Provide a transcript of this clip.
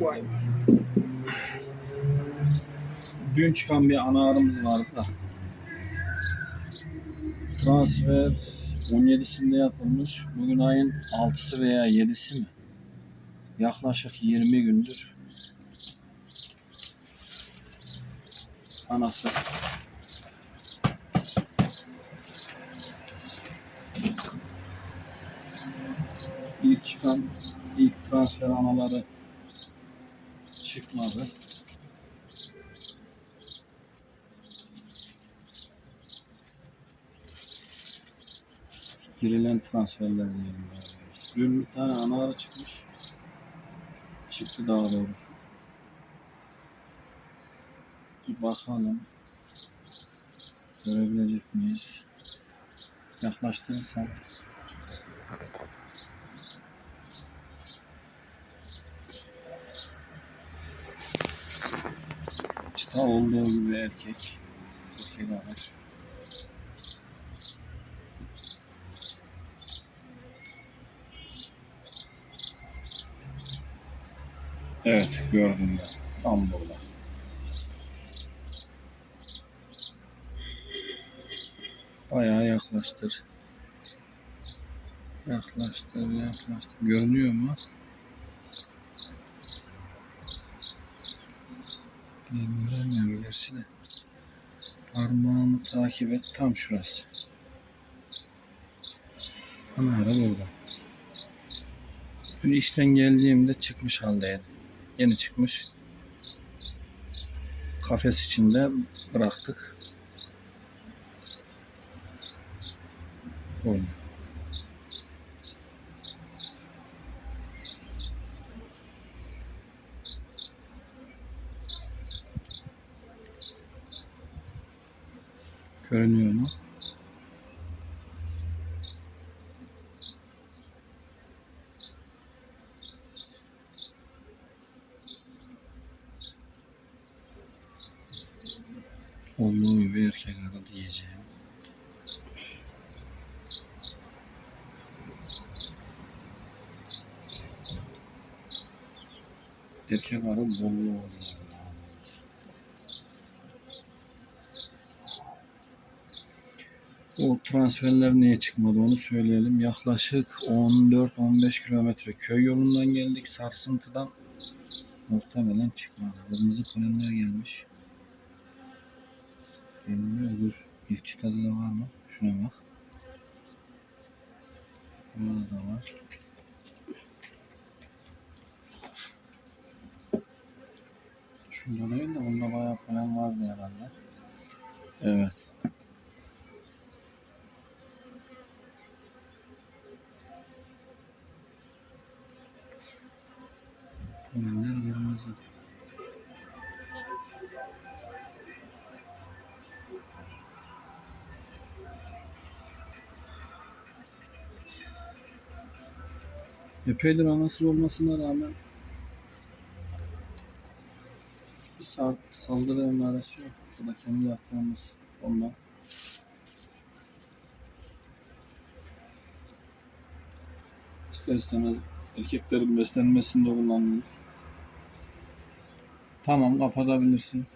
Vay. Dün çıkan bir ana ağrımız vardı da. Transfer 17'sinde yapılmış. Bugün ayın 6'sı veya 7'si mi? Yaklaşık 20 gündür. Anası. İlk çıkan ilk transfer anaları çıkmadı. girilen transferler diyelim. Dün bir tane ana ara çıkmış. Çıktı daha doğrusu. Bir bakalım. Görebilecek miyiz? Yaklaştırırsam. İşte olduğu gibi erkek. Erkek. Evet gördüm ben. Tam burada. Bayağı yaklaştır. Yaklaştır, yaklaştır. Görünüyor mu? Ben göremiyorum gerçi de. Parmağımı takip et. Tam şurası. Ana ara burada. Dün işten geldiğimde çıkmış haldeydi. Yeni çıkmış. Kafes içinde bıraktık. Böyle. Görünüyor mu? Olduğu gibi erkek arı diyeceğim. Erkek arı bollu oluyor. O transferler niye çıkmadı onu söyleyelim. Yaklaşık 14-15 kilometre köy yolundan geldik. Sarsıntıdan muhtemelen çıkmadı. Kırmızı polenler gelmiş. Benim öbür ilk çıtada da var mı? Şuna bak. Burada da var. Şunda değil de bunda bayağı falan vardı herhalde. Evet. Polenler kırmızı. Epeydir anasız olmasına rağmen saat saldırı emaresi yok. Bu da kendi yaptığımız ondan. İster istemez erkeklerin beslenmesinde kullanıyoruz. Tamam kapatabilirsin.